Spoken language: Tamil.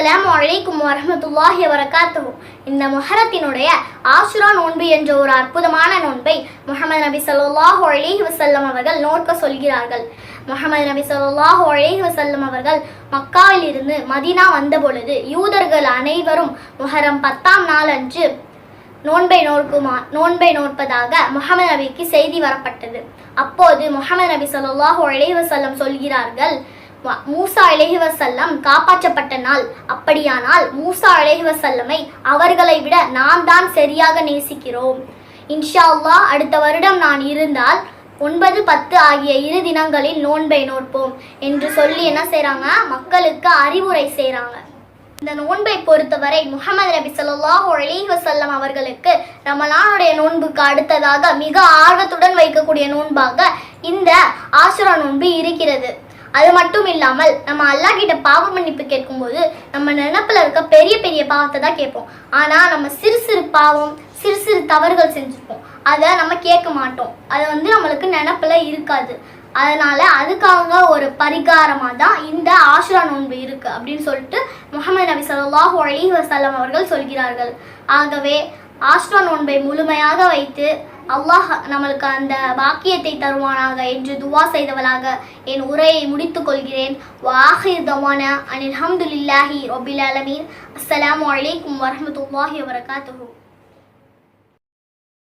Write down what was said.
அஸ்ஸலாமு வலைக்கும் வரமத்துல்லாஹி வரகாத்துஹு இந்த மொஹரத்தினுடைய ஆசுரா நோன்பு என்ற ஒரு அற்புதமான நோன்பை முகமது நபி சொல்லாஹு அலைஹி வசல்லம் அவர்கள் நோக்க சொல்கிறார்கள். முகமது நபி சொல்லாஹு அலைஹி வசல்லம் அவர்கள் மக்காவில் இருந்து மதீனா வந்த பொழுது யூதர்கள் அனைவரும் முஹரம் பத்தாம் நாள் அன்று நோன்பை நோக்குமா நோன்பை நோற்பதாக முகமது நபிக்கு செய்தி வரப்பட்டது. அப்போது முகமது நபி சொல்லாஹு அலைஹி வசல்லம் சொல்கிறார்கள் மூசா அலைஹி காப்பாற்றப்பட்ட நாள். அப்படியானால் மூசா அலைஹி வஸல்லமை அவர்களை விட நான் தான் சரியாக நேசிக்கிறோம். இன்ஷா அடுத்த வருடம் நான் இருந்தால் ஒன்பது பத்து ஆகிய இரு தினங்களில் நோன்பை நோற்போம் என்று சொல்லி என்ன செய்கிறாங்க மக்களுக்கு அறிவுரை செய்கிறாங்க இந்த நோன்பை பொறுத்தவரை முகமது நபி ஸல்லல்லாஹு அலி வசல்லம் அவர்களுக்கு ரமலானுடைய நோன்புக்கு அடுத்ததாக மிக ஆர்வத்துடன் வைக்கக்கூடிய நோன்பாக இந்த ஆசுரா நோன்பு இருக்கிறது. அது மட்டும் இல்லாமல் நம்ம அல்லாஹ் கிட்ட பாவ மன்னிப்பு கேட்கும்போது நம்ம நினப்பில் இருக்க பெரிய பெரிய பாவத்தை தான் கேட்போம். ஆனால் நம்ம சிறு சிறு பாவம் சிறு சிறு தவறுகள் செஞ்சுருப்போம். அதை நம்ம கேட்க மாட்டோம். அது வந்து நம்மளுக்கு நினப்பில் இருக்காது. அதனால அதுக்காக ஒரு பரிகாரமாக தான் இந்த ஆஷுரா நோன்பு இருக்கு அப்படின்னு சொல்லிட்டு முகமது நபி ஸல்லல்லாஹு அலைஹி வசல்லம் அவர்கள் சொல்கிறார்கள். ஆகவே ஆஷ்ரா நோன்பை முழுமையாக வைத்து அல்லாஹ் நம்மளுக்கு அந்த பாக்கியத்தை தருவானாக என்று துவா செய்தவளாக என் உரையை முடித்துக் கொள்கிறேன். வாஹிர் தவான அனில் ஹம்துலில்லாஹி ரொபில் அலமீன் அஸ்ஸலாமு வலைக்கம் வரமத்துல்லாஹி வரகாத்து